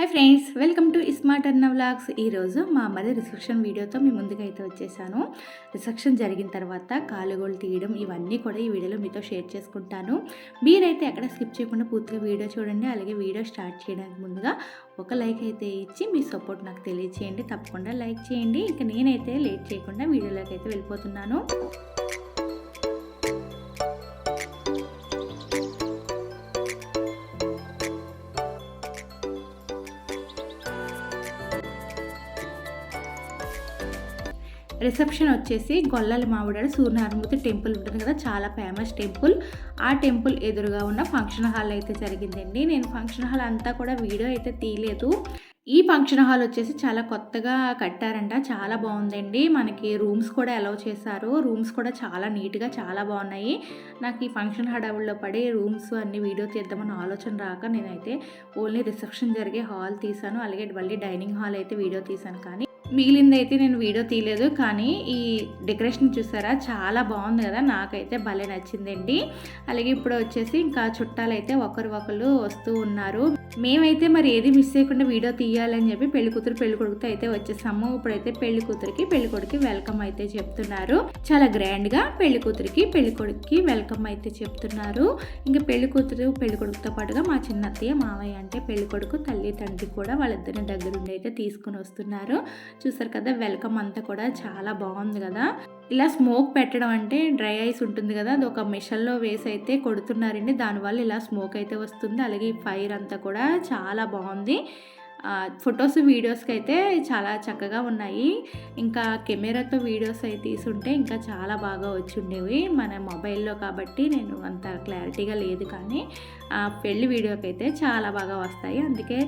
Hi friends welcome to smart అన్న vlogs ఈరోజు మా అమ్మది రిసెప్షన్ వీడియోతో మీ ముందుగా అయితే వచ్చేసాను. రిసెప్షన్ జరిగిన తర్వాత కాలుగోలు తీయడం ఇవన్నీ కూడా ఈ వీడియోలో మీతో షేర్ చేసుకుంటాను. మీరైతే ఎక్కడ స్కిప్ చేయకుండా పూర్తిగా వీడియో చూడండి. అలాగే వీడియో స్టార్ట్ చేయడానికి ముందుగా ఒక లైక్ అయితే ఇచ్చి మీ సపోర్ట్ నాకు తెలియచేయండి. తప్పకుండా లైక్ చేయండి. ఇంకా నేనైతే లేట్ చేయకుండా వీడియోలోకి అయితే వెళ్ళిపోతున్నాను. రిసెప్షన్ వచ్చేసి గొల్లల మామిడాడు సూర్యనారాయణమూర్తి టెంపుల్ ఉంటుంది కదా చాలా ఫేమస్ టెంపుల్. ఆ టెంపుల్ ఎదురుగా ఉన్న ఫంక్షన్ హాల్ అయితే జరిగిందండి. నేను ఫంక్షన్ హాల్ అంతా కూడా వీడియో అయితే తీయలేదు. ఈ ఫంక్షన్ హాల్ వచ్చేసి చాలా కొత్తగా కట్టారంట చాలా బాగుందండి. మనకి రూమ్స్ కూడా అలౌ చేశారు. రూమ్స్ కూడా చాలా నీట్గా చాలా బాగున్నాయి. నాకు ఈ ఫంక్షన్ హడావుల్లో పడి రూమ్స్ అన్ని వీడియో తీద్దామని ఆలోచన రాక నేనైతే ఓన్లీ రిసెప్షన్ జరిగే హాల్ తీసాను అలాగే మళ్ళీ డైనింగ్ హాల్ అయితే వీడియో తీసాను కానీ మిగిలిందైతే నేను వీడియో తీయలేదు కానీ ఈ డెకరేషన్ చూసారా? చాలా బాగుంది కదా? నాకైతే భలే నచ్చిందండి. అలాగే ఇప్పుడు వచ్చేసి ఇంకా చుట్టాలు అయితే ఒకరు ఒకరు వస్తూ ఉన్నారు. మేమైతే మరి ఏది మిస్ చేయకుండా వీడియో తీయాలని చెప్పి పెళ్ళి కూతురు పెళ్ళి కొడుకుతో అయితే వచ్చేసాము. ఇప్పుడైతే పెళ్ళి కూతురికి పెళ్ళి కొడుకు వెల్కమ్ అయితే చెప్తున్నారు. చాలా గ్రాండ్గా పెళ్ళి కూతురికి పెళ్ళి కొడుకుకి వెల్కమ్ అయితే చెప్తున్నారు. ఇంకా పెళ్ళి కూతురు పెళ్ళి కొడుకుతో పాటుగా మా చిన్నత్తయ్య మావయ్య అంటే పెళ్ళి కొడుకు తల్లి తండ్రి కూడా వాళ్ళిద్దరిని దగ్గరుండి అయితే తీసుకుని వస్తున్నారు. చూసారు కదా వెల్కమ్ అంతా కూడా చాలా బాగుంది కదా. ఇలా స్మోక్ పెట్టడం అంటే డ్రై ఐస్ ఉంటుంది కదా అది ఒక మిషన్లో వేసి అయితే కొడుతున్నారండి. దానివల్ల ఇలా స్మోక్ అయితే వస్తుంది. అలాగే ఈ ఫైర్ అంతా కూడా చాలా బాగుంది. ఫొటోస్ వీడియోస్కి అయితే చాలా చక్కగా ఉన్నాయి. ఇంకా కెమెరాతో వీడియోస్ అయితే తీసుంటే ఇంకా చాలా బాగా వచ్చి ఉండేవి మన మొబైల్లో కాబట్టి నేను అంత క్లారిటీగా లేదు కానీ పెళ్ళి వీడియోకి అయితే చాలా బాగా వస్తాయి. అందుకే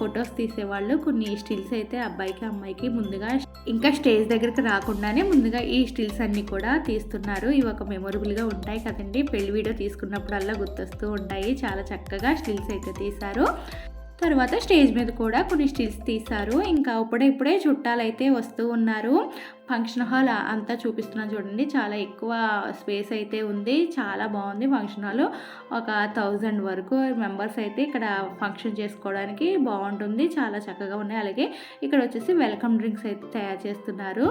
ఫొటోస్ తీసేవాళ్ళు కొన్ని స్టిల్స్ అయితే అబ్బాయికి అమ్మాయికి ముందుగా ఇంకా స్టేజ్ దగ్గరికి రాకుండానే ముందుగా ఈ స్టిల్స్ అన్నీ కూడా తీస్తున్నారు. ఇవి ఒక మెమొరబుల్గా ఉంటాయి కదండి. పెళ్ళి వీడియో తీసుకున్నప్పుడల్లా గుర్తొస్తూ ఉంటాయి. చాలా చక్కగా స్టిల్స్ అయితే తీశారు. తర్వాత స్టేజ్ మీద కూడా కొన్ని స్టిల్స్ తీశారు. ఇంకా ఇప్పుడే ఇప్పుడే చుట్టాలు అయితే వస్తూ ఉన్నారు. ఫంక్షన్ హాల్ అంతా చూపిస్తున్నాను చూడండి. చాలా ఎక్కువ స్పేస్ అయితే ఉంది. చాలా బాగుంది ఫంక్షన్ హాల్. ఒక థౌజండ్ వరకు మెంబర్స్ అయితే ఇక్కడ ఫంక్షన్ చేసుకోవడానికి బాగుంటుంది. చాలా చక్కగా ఉన్నాయి. అలాగే ఇక్కడ వచ్చేసి వెల్కమ్ డ్రింక్స్ అయితే తయారు చేస్తున్నారు.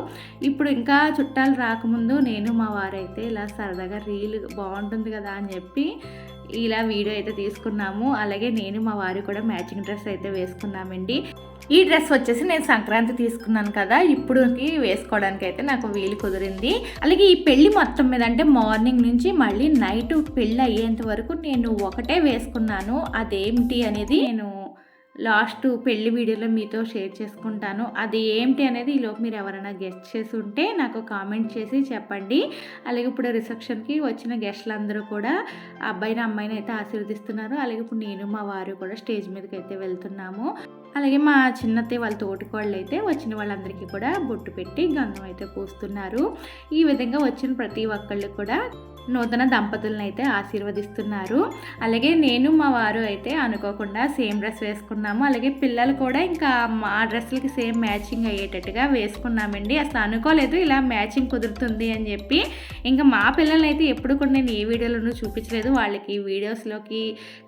ఇప్పుడు ఇంకా చుట్టాలు రాకముందు నేను మా వారైతే ఇలా సరదాగా రీల్ బాగుంటుంది కదా అని చెప్పి ఇలా వీడియో అయితే తీసుకున్నాము. అలాగే నేను మా వారు కూడా మ్యాచింగ్ డ్రెస్ అయితే వేసుకున్నామండి. ఈ డ్రెస్ వచ్చేసి నేను సంక్రాంతి తీసుకున్నాను కదా. ఇప్పుడుకి వేసుకోవడానికి అయితే నాకు వీలు కుదిరింది. అలాగే ఈ పెళ్ళి మొత్తం మీద అంటే మార్నింగ్ నుంచి మళ్ళీ నైట్ పెళ్ళి అయ్యేంత వరకు నేను ఒకటే వేసుకున్నాను. అదేమిటి అనేది నేను లాస్ట్ పెళ్ళి వీడియోలో మీతో షేర్ చేసుకుంటాను. అది ఏంటి అనేది ఈలోపు మీరు ఎవరైనా గెస్ట్ చేసి ఉంటే నాకు కామెంట్ చేసి చెప్పండి. అలాగే ఇప్పుడు రిసెప్షన్కి వచ్చిన గెస్ట్లు అందరూ కూడా అబ్బాయిని అమ్మాయిని అయితే ఆశీర్వదిస్తున్నారు. అలాగే ఇప్పుడు నేను మా వారు కూడా స్టేజ్ మీదకి అయితే వెళ్తున్నాము. అలాగే మా చిన్నతే వాళ్ళ తోటికోళ్ళు అయితే వచ్చిన వాళ్ళందరికీ కూడా బొట్టు పెట్టి గంధం అయితే పూస్తున్నారు. ఈ విధంగా వచ్చిన ప్రతి ఒక్కళ్ళు కూడా నూతన దంపతులను అయితే ఆశీర్వదిస్తున్నారు. అలాగే నేను మా వారు అయితే అనుకోకుండా సేమ్ డ్రెస్ వేసుకున్నాము. అలాగే పిల్లలు కూడా ఇంకా మా డ్రెస్లకి సేమ్ మ్యాచింగ్ అయ్యేటట్టుగా వేసుకున్నామండి. అసలు అనుకోలేదు ఇలా మ్యాచింగ్ కుదురుతుంది అని చెప్పి. ఇంకా మా పిల్లలు అయితే ఎప్పుడు కూడా నేను ఏ వీడియోలోనూ చూపించలేదు. వాళ్ళకి వీడియోస్లోకి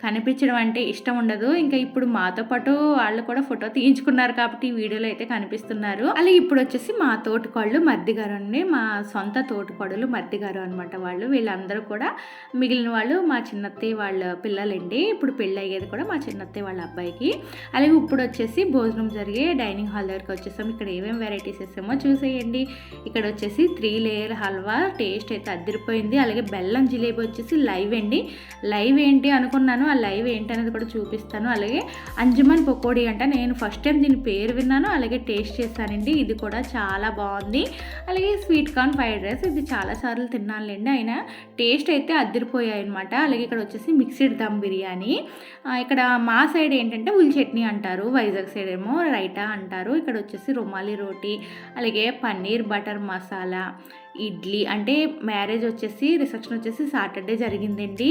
కనిపించడం అంటే ఇష్టం ఉండదు. ఇంకా ఇప్పుడు మాతో పాటు వాళ్ళు కూడా ఫోటో తీయించుకున్నారు కాబట్టి వీడియోలో అయితే కనిపిస్తున్నారు. అలాగే ఇప్పుడు వచ్చేసి మా తోటికోళ్ళు మద్దిగారు అండి. మా సొంత తోటికోడలు మద్దిగారు అనమాట వాళ్ళు వీళ్ళందరూ కూడా మిగిలిన వాళ్ళు మా చిన్నత్తయ్య వాళ్ళ పిల్లలండి. ఇప్పుడు పెళ్ళి అయ్యేది కూడా మా చిన్నత్తయ్య వాళ్ళ అబ్బాయికి. అలాగే ఇప్పుడు వచ్చేసి భోజనం జరిగే డైనింగ్ హాల్ దగ్గరికి వచ్చేసాం. ఇక్కడ ఏమేమి వెరైటీస్ వేసామో చూసేయండి. ఇక్కడ వచ్చేసి త్రీ లేయర్ హల్వా టేస్ట్ అయితే అద్దరిపోయింది అలాగే బెల్లం జిలేబీ వచ్చేసి లైవ్ అండి. లైవ్ ఏంటి అనుకున్నాను. ఆ లైవ్ ఏంటి అనేది కూడా చూపిస్తాను. అలాగే అంజుమన్ పకోడీ అంట. నేను ఫస్ట్ టైం దీని పేరు విన్నాను. అలాగే టేస్ట్ చేశానండి. ఇది కూడా చాలా బాగుంది. అలాగే స్వీట్ కార్న్ ఫ్రైడ్ రైస్. ఇది చాలాసార్లు తిన్నానులేండి. అయినా టేస్ట్ అయితే అద్దరిపోయాయి అనమాట అలాగే ఇక్కడ వచ్చేసి మిక్స్డ్ దమ్ బిర్యానీ. ఇక్కడ మా సైడ్ ఏంటంటే ఉల్ చట్నీ అంటారు వైజాగ్ సైడ్ ఏమో రైటా అంటారు. ఇక్కడ వచ్చేసి రుమాలి రోటీ అలాగే పన్నీర్ బటర్ మసాలా ఇడ్లీ అంటే మ్యారేజ్ వచ్చేసి రిసెప్షన్ వచ్చేసి సాటర్డే జరిగిందండి.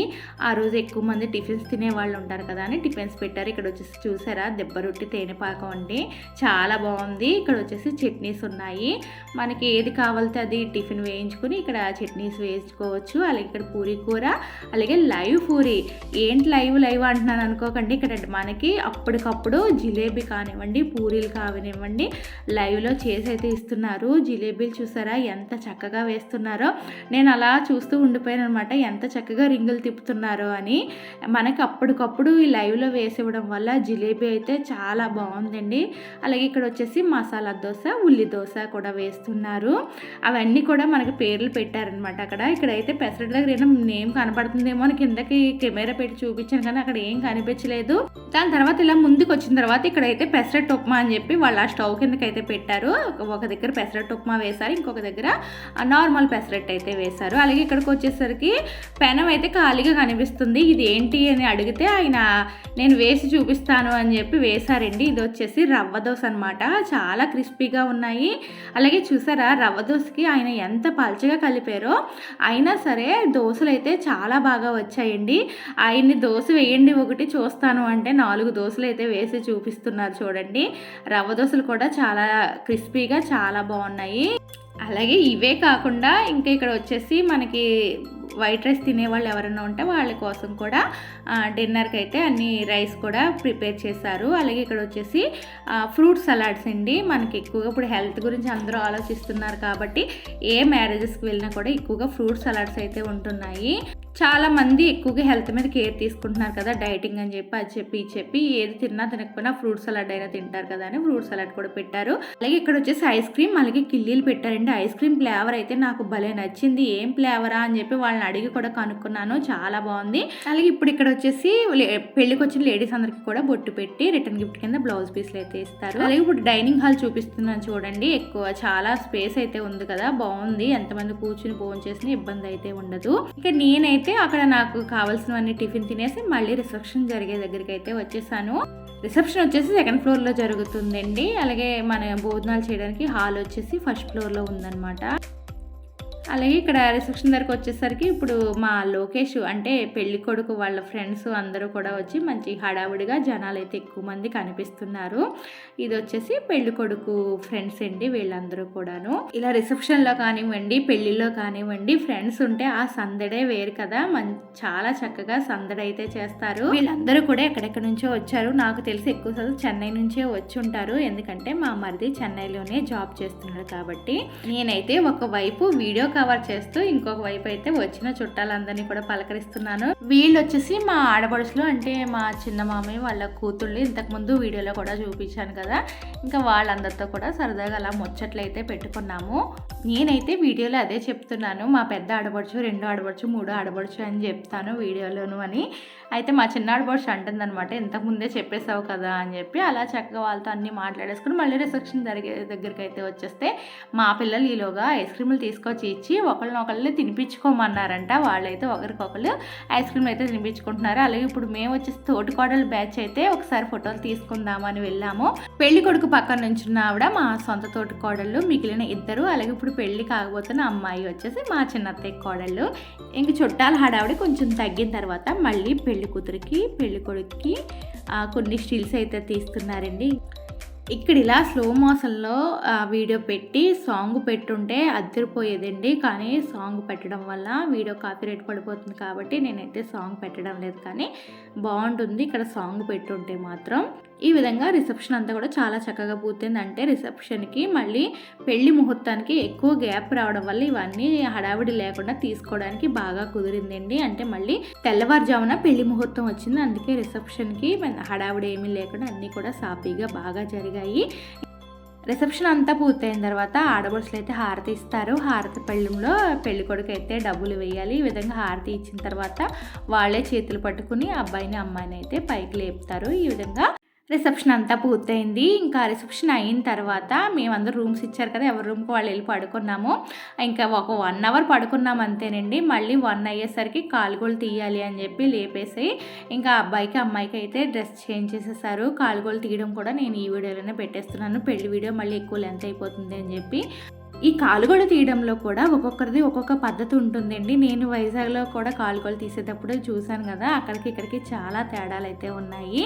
ఆ రోజు ఎక్కువ మంది టిఫిన్స్ తినే వాళ్ళు ఉంటారు కదా అని టిఫిన్స్ పెట్టారు. ఇక్కడ వచ్చేసి చూసారా దెబ్బ రొట్టి తేనెపాకం అండి. చాలా బాగుంది. ఇక్కడ వచ్చేసి చట్నీస్ ఉన్నాయి. మనకి ఏది కావాలితే అది టిఫిన్ వేయించుకుని ఇక్కడ చట్నీస్ వేయించుకోవచ్చు. అలాగే ఇక్కడ పూరి కూర అలాగే లైవ్ పూరి. ఏంటి లైవ్ లైవ్ అంటున్నాను అనుకోకండి. ఇక్కడ మనకి అప్పటికప్పుడు జిలేబీ కానివ్వండి పూరీలు కానివ్వండి లైవ్లో చేసి అయితే ఇస్తున్నారు. జిలేబీలు చూసారా ఎంత చక్కగా వేస్తున్నారో. నేను అలా చూస్తూ ఉండిపోయాను అనమాట ఎంత చక్కగా రింగులు తిప్పుతున్నారో అని. మనకి అప్పటికప్పుడు ఈ లైవ్లో వేసివ్వడం వల్ల జిలేబీ అయితే చాలా బాగుందండి. అలాగే ఇక్కడ వచ్చేసి మసాలా దోశ ఉల్లి దోశ కూడా వేస్తున్నారు. అవన్నీ కూడా మనకి పేర్లు పెట్టారనమాట అక్కడ. ఇక్కడైతే పెసరట్ దగ్గర ఏమైనా నేమ్ కనపడుతుందేమో అని కిందకి కెమెరా పెట్టి చూపించాను కానీ అక్కడ ఏం కనిపించలేదు. దాని తర్వాత ఇలా ముందుకు వచ్చిన తర్వాత ఇక్కడైతే పెసరట్ ఉప్మా అని చెప్పి వాళ్ళు ఆ స్టవ్ కిందకి అయితే పెట్టారు. ఒక దగ్గర పెసరట్ ఉప్మా వేశారు ఇంకొక దగ్గర నార్మల్ పెసరెట్ అయితే వేశారు. అలాగే ఇక్కడికి వచ్చేసరికి పెనం అయితే ఖాళీగా కనిపిస్తుంది. ఇది ఏంటి అని అడిగితే ఆయన నేను వేసి చూపిస్తాను అని చెప్పి వేశారండి. ఇది వచ్చేసి రవ్వ దోశ అనమాట చాలా క్రిస్పీగా ఉన్నాయి. అలాగే చూసారా రవ్వ దోశకి ఆయన ఎంత పల్చగా కలిపారో. అయినా సరే దోశలు అయితే చాలా బాగా వచ్చాయండి. ఆయన్ని దోశ వేయండి ఒకటి చూస్తాను అంటే నాలుగు దోశలు అయితే వేసి చూపిస్తున్నారు చూడండి. రవ్వ దోశలు కూడా చాలా క్రిస్పీగా చాలా బాగున్నాయి. అలాగే ఇవే కాకుండా ఇంకా ఇక్కడ వచ్చేసి మనకి వైట్ రైస్ తినేవాళ్ళు ఎవరైనా ఉంటే వాళ్ళ కోసం కూడా డిన్నర్కి అయితే అన్ని రైస్ కూడా ప్రిపేర్ చేశారు. అలాగే ఇక్కడ వచ్చేసి ఫ్రూట్ సలాడ్స్ అండి. మనకి ఎక్కువగా ఇప్పుడు హెల్త్ గురించి అందరూ ఆలోచిస్తున్నారు కాబట్టి ఏ మ్యారేజెస్కి వెళ్ళినా కూడా ఎక్కువగా ఫ్రూట్ సలాడ్స్ అయితే ఉంటున్నాయి. చాలా మంది ఎక్కువగా హెల్త్ మీద కేర్ తీసుకుంటున్నారు కదా డైటింగ్ అని చెప్పి అది చెప్పి చెప్పి ఏది తిన్నా తినకపోయినా ఫ్రూట్ సలాడ్ అయినా తింటారు కదా అని ఫ్రూట్ సలాడ్ కూడా పెట్టారు. అలాగే ఇక్కడ వచ్చేసి ఐస్ క్రీమ్ అలాగే కిల్లీలు పెట్టారండి. ఐస్ క్రీమ్ ఫ్లేవర్ అయితే నాకు భలే నచ్చింది. ఏం ఫ్లేవరా అని చెప్పి వాళ్ళని అడిగి కూడా కనుక్కున్నాను. చాలా బాగుంది. అలాగే ఇప్పుడు ఇక్కడ వచ్చేసి పెళ్ళికి వచ్చిన లేడీస్ అందరికి కూడా బొట్టు పెట్టి రిటర్న్ గిఫ్ట్ కింద బ్లౌజ్ పీస్లు అయితే ఇస్తారు. అలాగే ఇప్పుడు డైనింగ్ హాల్ చూపిస్తున్నాను చూడండి. ఎక్కువ చాలా స్పేస్ అయితే ఉంది కదా. బాగుంది. ఎంతమంది కూర్చుని ఫోన్ చేసిన ఇబ్బంది అయితే ఉండదు. ఇక నేనైతే అయితే అక్కడ నాకు కావాల్సినవన్నీ టిఫిన్ తినేసి మళ్ళీ రిసెప్షన్ జరిగే దగ్గరికి అయితే వచ్చేసాను. రిసెప్షన్ వచ్చేసి సెకండ్ ఫ్లోర్లో జరుగుతుందండి. అలాగే మన భోజనాలు చేయడానికి హాల్ వచ్చేసి ఫస్ట్ ఫ్లోర్లో ఉందన్నమాట. అలాగే ఇక్కడ రిసెప్షన్ దగ్గరకు వచ్చేసరికి ఇప్పుడు మా లోకేష్ అంటే పెళ్ళి కొడుకు వాళ్ళ ఫ్రెండ్స్ అందరూ కూడా వచ్చి మంచి హడావుడిగా జనాలు అయితే ఎక్కువ మంది కనిపిస్తున్నారు. ఇది వచ్చేసి పెళ్ళి కొడుకు ఫ్రెండ్స్ అండి వీళ్ళందరూ కూడాను. ఇలా రిసెప్షన్లో కానివ్వండి పెళ్ళిలో కానివ్వండి ఫ్రెండ్స్ ఉంటే ఆ సందడే వేరు కదా. మం చాలా చక్కగా సందడి అయితే చేస్తారు. వీళ్ళందరూ కూడా ఎక్కడెక్కడ నుంచో వచ్చారు. నాకు తెలిసి ఎక్కువ శాతం చెన్నై నుంచే వచ్చి ఉంటారు. ఎందుకంటే మా మరిది చెన్నైలోనే జాబ్ చేస్తున్నాడు కాబట్టి. నేనైతే ఒకవైపు వీడియో కవర్ చేస్తూ ఇంకొక వైపు అయితే వచ్చిన చుట్టాలందరినీ కూడా పలకరిస్తున్నాను. వీళ్ళు వచ్చేసి మా ఆడపడుచులు అంటే మా చిన్న మామయ్య వాళ్ళ కూతుళ్ళు ఇంతకుముందు వీడియోలో కూడా చూపించాను కదా. ఇంకా వాళ్ళందరితో కూడా సరదాగా అలా ముచ్చట్లయితే పెట్టుకున్నాము. నేనైతే వీడియోలో అదే చెప్తున్నాను. మా పెద్ద ఆడపడుచు రెండో ఆడపడుచు మూడో ఆడపడుచు అని చెప్తాను వీడియోలోను అని. అయితే మా చిన్న ఆడపడుచు అంటుందన్నమాట ఇంతకుముందే చెప్పేసావు కదా అని చెప్పి. అలా చక్కగా వాళ్ళతో అన్నీ మాట్లాడేసుకుని మళ్ళీ రిసెప్షన్ జరిగే దగ్గరికి అయితే వచ్చేస్తే మా పిల్లలు ఈలోగా ఐస్ క్రీములు తీసుకొచ్చి ఇచ్చి ఒకళ్ళనొకళ్ళు తినిపించుకోమన్నారంట. వాళ్ళైతే ఒకరికొకరు ఐస్ క్రీమ్ అయితే తినిపించుకుంటున్నారు. అలాగే ఇప్పుడు మేము వచ్చేసి తోటికోడలు బ్యాచ్ అయితే ఒకసారి ఫోటోలు తీసుకుందామని వెళ్ళాము. పెళ్ళి కొడుకు పక్కన ఉన్న ఆవిడ మా సొంత తోటికోడళ్ళు మిగిలిన ఇద్దరు అలాగే ఇప్పుడు పెళ్ళి కాకపోతున్న అమ్మాయి వచ్చేసి మా చిన్నత్తయ్య కోడళ్ళు. ఇంక చుట్టాల హడావిడి కొంచెం తగ్గిన తర్వాత మళ్ళీ పెళ్ళి కూతురికి పెళ్ళి కొడుకుకి కొన్ని స్టిల్స్ అయితే తీస్తున్నారండి. ఇక్కడ ఇలా స్లో మోషన్లో వీడియో పెట్టి సాంగ్ పెట్టుంటే అద్దరిపోయేదండి కానీ సాంగ్ పెట్టడం వల్ల వీడియో కాపీరేట్ పడిపోతుంది కాబట్టి నేనైతే సాంగ్ పెట్టడం లేదు. కానీ బాగుంటుంది. ఇక్కడ సాంగ్ పెట్టుంటే మాత్రం. ఈ విధంగా రిసెప్షన్ అంతా కూడా చాలా చక్కగా పూర్తయింది. అంటే రిసెప్షన్కి మళ్ళీ పెళ్ళి ముహూర్తానికి ఎక్కువ గ్యాప్ రావడం వల్ల ఇవన్నీ హడావిడి లేకుండా తీసుకోవడానికి బాగా కుదిరిందండి. అంటే మళ్ళీ తెల్లవారుజామున పెళ్ళి ముహూర్తం వచ్చింది. అందుకే రిసెప్షన్కి హడావిడి ఏమీ లేకుండా అన్నీ కూడా సాఫీగా బాగా జరిగాయి. రిసెప్షన్ అంతా పూర్తయిన తర్వాత ఆడబడుసులు అయితే హారతి ఇస్తారు. హారతి పెళ్ళంలో పెళ్ళి కొడుకు అయితే డబ్బులు వేయాలి. ఈ విధంగా హారతి ఇచ్చిన తర్వాత వాళ్ళే చేతులు పట్టుకుని అబ్బాయిని అమ్మాయిని అయితే పైకి లేపుతారు. ఈ విధంగా రిసెప్షన్ అంతా పూర్తయింది. ఇంకా రిసెప్షన్ అయిన తర్వాత మేమందరూ రూమ్స్ ఇచ్చారు కదా ఎవరి రూమ్కి వాళ్ళు వెళ్ళి పడుకున్నాము. ఇంకా ఒక వన్ అవర్ పడుకున్నాం అంతేనండి. మళ్ళీ వన్ అయ్యేసరికి కాలుగోలు తీయాలి అని చెప్పి లేపేసి ఇంకా అబ్బాయికి అమ్మాయికి అయితే డ్రెస్ చేంజ్ చేసేసారు. కాలుగోలు తీయడం కూడా నేను ఈ వీడియోలోనే పెట్టేస్తున్నాను. పెళ్ళి వీడియో మళ్ళీ ఎక్కువ లెంత్ అయిపోతుంది అని చెప్పి. ఈ కాలుగోలు తీయడంలో కూడా ఒక్కొక్కరిది ఒక్కొక్క పద్ధతి ఉంటుందండి. నేను వైజాగ్లో కూడా కాలుగోలు తీసేటప్పుడు చూశాను కదా అక్కడికి ఇక్కడికి చాలా తేడాలు అయితే ఉన్నాయి.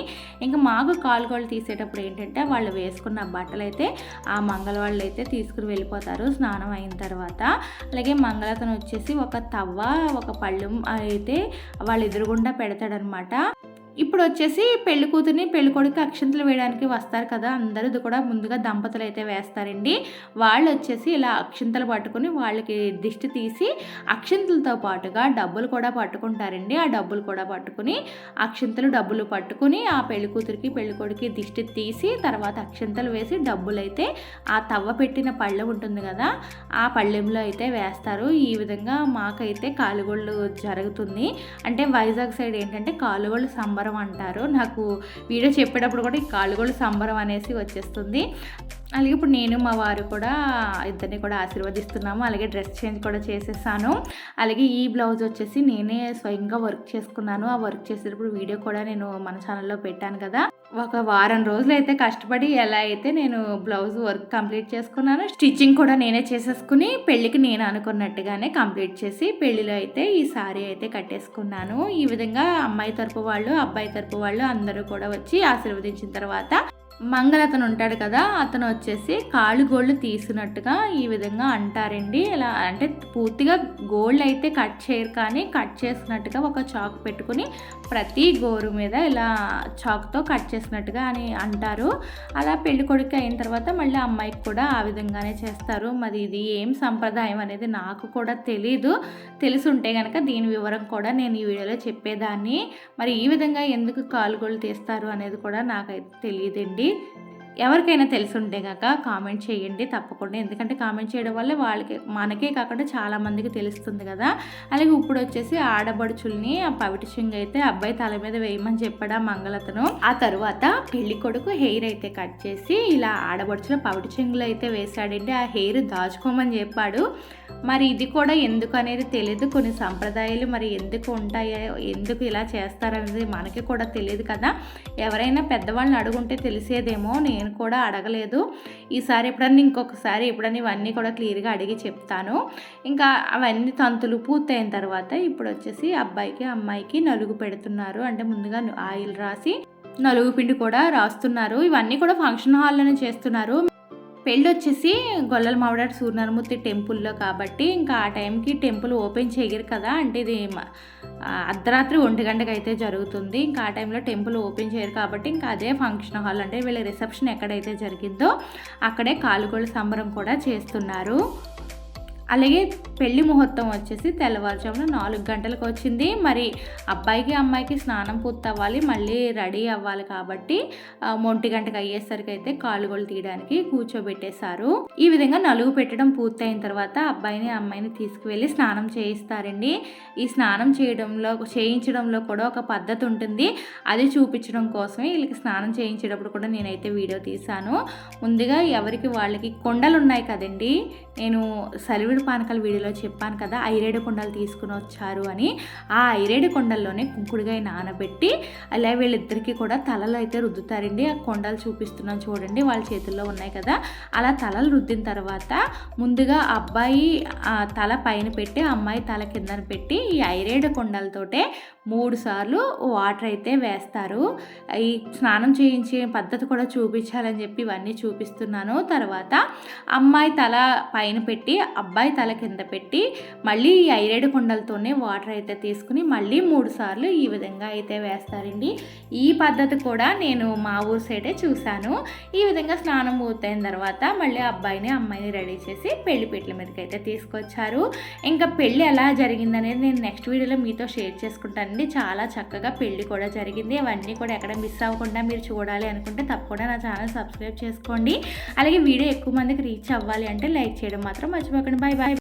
ఇంకా మాకు కాలుగోలు తీసేటప్పుడు ఏంటంటే వాళ్ళు వేసుకున్న బట్టలు అయితే ఆ మంగళవాళ్ళు అయితే తీసుకుని వెళ్ళిపోతారు స్నానం అయిన తర్వాత. అలాగే మంగళతను వచ్చేసి ఒక తవ్వ ఒక పళ్ళు అయితే వాళ్ళు ఎదురుగుండా పెడతాడనమాట. ఇప్పుడు వచ్చేసి పెళ్ళి కూతుర్ని పెళ్ళి కొడుకు అక్షంతలు వేయడానికి వస్తారు కదా అందరూ ఇది కూడా ముందుగా దంపతులు అయితే వేస్తారండి. వాళ్ళు వచ్చేసి ఇలా అక్షంతలు పట్టుకుని వాళ్ళకి దిష్టి తీసి అక్షంతలతో పాటుగా డబ్బులు కూడా పట్టుకుంటారండి. ఆ డబ్బులు కూడా పట్టుకుని అక్షంతలు డబ్బులు పట్టుకుని ఆ పెళ్ళి కూతురికి పెళ్ళి కొడుకు దిష్టి తీసి తర్వాత అక్షంతలు వేసి డబ్బులు అయితే ఆ తవ్వ పెట్టిన పళ్ళెం ఉంటుంది కదా ఆ పళ్ళెంలో అయితే వేస్తారు. ఈ విధంగా మాకైతే కాలుగోళ్ళు జరుగుతుంది. అంటే వైజాగ్ సైడ్ ఏంటంటే కాలుగోళ్ళు సంబరం సంబరం అంటారు. నాకు వీడియో చెప్పేటప్పుడు కూడా ఈ కాళ్ళగోళ్ళు సంబరం అనేసి వచ్చేస్తుంది. అలాగే ఇప్పుడు నేను మా వారు కూడా ఇద్దరిని కూడా ఆశీర్వదిస్తున్నాము. అలాగే డ్రెస్ చేంజ్ కూడా చేసేసాను. అలాగే ఈ బ్లౌజ్ వచ్చేసి నేనే స్వయంగా వర్క్ చేసుకున్నాను. ఆ వర్క్ చేసేటప్పుడు వీడియో కూడా నేను మన ఛానల్లో పెట్టాను కదా. ఒక వారం రోజులు అయితే కష్టపడి ఎలా అయితే నేను బ్లౌజ్ వర్క్ కంప్లీట్ చేసుకున్నాను స్టిచ్చింగ్ కూడా నేనే చేసేసుకుని పెళ్ళికి నేను అనుకున్నట్టుగానే కంప్లీట్ చేసి పెళ్ళిలో అయితే ఈ సారీ అయితే కట్టేసుకున్నాను. ఈ విధంగా అమ్మాయి తరపు వాళ్ళు అబ్బాయి తరపు వాళ్ళు అందరూ కూడా వచ్చి ఆశీర్వదించిన తర్వాత మంగళ అతను ఉంటాడు కదా అతను వచ్చేసి కాళ్ళు గోళ్ళు తీసినట్టుగా ఈ విధంగా అంటారండి. ఇలా అంటే పూర్తిగా గోల్డ్ అయితే కట్ చేయరు కానీ కట్ చేసినట్టుగా ఒక చాక్ పెట్టుకుని ప్రతి గోరు మీద ఇలా చాక్తో కట్ చేసినట్టుగా అని అంటారు. అలా పెళ్ళి కొడుకు అయిన తర్వాత మళ్ళీ అమ్మాయికి కూడా ఆ విధంగానే చేస్తారు. మరి ఇది ఏం సంప్రదాయం అనేది నాకు కూడా తెలీదు. తెలిసి ఉంటే కనుక దీని వివరం కూడా నేను ఈ వీడియోలో చెప్పేదాన్ని. మరి ఈ విధంగా ఎందుకు కాలుగోళ్ళు తీస్తారు అనేది కూడా నాకైతే తెలియదండి. ఎవరికైనా తెలుసుంటే కాక కామెంట్ చేయండి తప్పకుండా. ఎందుకంటే కామెంట్ చేయడం వల్ల వాళ్ళకి మనకే కాకుండా చాలా మందికి తెలుస్తుంది కదా. అలాగే ఇప్పుడు వచ్చేసి ఆడబడుచుల్ని ఆ పవిటి చింగ్ అయితే అబ్బాయి తల మీద వేయమని చెప్పాడు మంగళతను. ఆ తర్వాత పెళ్ళి కొడుకు హెయిర్ అయితే కట్ చేసి ఇలా ఆడబడుచుల పవిటిచింగులో అయితే వేశాడండి. ఆ హెయిర్ దాచుకోమని చెప్పాడు. మరి ఇది కూడా ఎందుకు అనేది తెలియదు కొన్ని సంప్రదాయాలు మరి ఎందుకు ఉంటాయో ఎందుకు ఇలా చేస్తారనేది మనకి కూడా తెలియదు కదా. ఎవరైనా పెద్దవాళ్ళని అడుగుంటే తెలిసేదేమో నేను కూడా అడగలేదు. ఈసారి ఎప్పుడన్నా ఇంకొకసారి ఎప్పుడన్నా ఇవన్నీ కూడా క్లియర్గా అడిగి చెప్తాను. ఇంకా అవన్నీ తంతులు పూర్తయిన తర్వాత ఇప్పుడు వచ్చేసి అబ్బాయికి అమ్మాయికి నలుగు పెడుతున్నారు. అంటే ముందుగా ఆయిల్ రాసి నలుగు పిండి కూడా రాస్తున్నారు. ఇవన్నీ కూడా ఫంక్షన్ హాల్లోనే చేస్తున్నారు. పెళ్ళి వచ్చేసి గొల్లల మావిడాడు సూర్యనరమూర్తి టెంపుల్లో కాబట్టి ఇంకా ఆ టైంకి టెంపుల్ ఓపెన్ చేయరు కదా. అంటే ఇది అర్ధరాత్రి ఒంటి గంటకు అయితే జరుగుతుంది. ఇంకా ఆ టైంలో టెంపుల్ ఓపెన్ చేయరు కాబట్టి ఇంకా అదే ఫంక్షన్ హాల్ అంటే వీళ్ళ రిసెప్షన్ ఎక్కడైతే జరిగిందో అక్కడే కాలుగోళ్ళ సంబరం కూడా చేస్తున్నారు. అలాగే పెళ్ళి ముహూర్తం వచ్చేసి తెల్లవారుజామున నాలుగు గంటలకు వచ్చింది. మరి అబ్బాయికి అమ్మాయికి స్నానం పూర్తవ్వాలి మళ్ళీ రెడీ అవ్వాలి కాబట్టి మొంటి గంటకు అయ్యేసరికి అయితే కాలుగోలు తీయడానికి కూర్చోబెట్టేశారు. ఈ విధంగా నలుగు పెట్టడం పూర్తయిన తర్వాత అబ్బాయిని అమ్మాయిని తీసుకువెళ్ళి స్నానం చేయిస్తారండి. ఈ స్నానం చేయడంలో చేయించడంలో కూడా ఒక పద్ధతి ఉంటుంది. అది చూపించడం కోసమే వీళ్ళకి స్నానం చేయించేటప్పుడు కూడా నేనైతే వీడియో తీశాను. ముందుగా ఎవరికి వాళ్ళకి కొండలు ఉన్నాయి కదండి. నేను సలివిడి పానకాల వీడియోలో చెప్పాను కదా ఐరేడు కొండలు తీసుకుని వచ్చారు అని. ఆ ఐరేడు కొండల్లోనే కుంకుడుగాయ నానబెట్టి అలా వీళ్ళిద్దరికీ కూడా తలలు అయితే రుద్దుతారండి. ఆ కొండలు చూపిస్తున్నాను చూడండి వాళ్ళ చేతుల్లో ఉన్నాయి కదా. అలా తలలు రుద్దిన తర్వాత ముందుగా అబ్బాయి తల పైన పెట్టి అమ్మాయి తల కిందన పెట్టి ఈ ఐరేడు కొండలతోటే మూడు సార్లు వాటర్ అయితే వేస్తారు. ఈ స్నానం చేయించే పద్ధతి కూడా చూపించాలని చెప్పి ఇవన్నీ చూపిస్తున్నాను. తర్వాత అమ్మాయి తల పైన పెట్టి అబ్బాయి తల కింద పెట్టి మళ్ళీ ఈ ఐరేడు కుండలతోనే వాటర్ అయితే తీసుకుని మళ్ళీ మూడు సార్లు ఈ విధంగా అయితే వేస్తారండి. ఈ పద్ధతి కూడా నేను మా ఊరు సైడే చూశాను. ఈ విధంగా స్నానం పూర్తయిన తర్వాత మళ్ళీ అబ్బాయిని అమ్మాయిని రెడీ చేసి పెళ్ళి పెట్ల మీదకి అయితే తీసుకొచ్చారు. ఇంకా పెళ్ళి ఎలా జరిగిందనేది నేను నెక్స్ట్ వీడియోలో మీతో షేర్ చేసుకుంటానండి. చాలా చక్కగా పెళ్ళి కూడా జరిగింది. అవన్నీ కూడా ఎక్కడ మిస్ అవ్వకుండా మీరు చూడాలి అనుకుంటే తప్పకుండా నా ఛానల్ సబ్స్క్రైబ్ చేసుకోండి. అలాగే వీడియో ఎక్కువ మందికి రీచ్ అవ్వాలి అంటే లైక్ చేయడం మాత్రం మర్చిపోకండి. Bye bye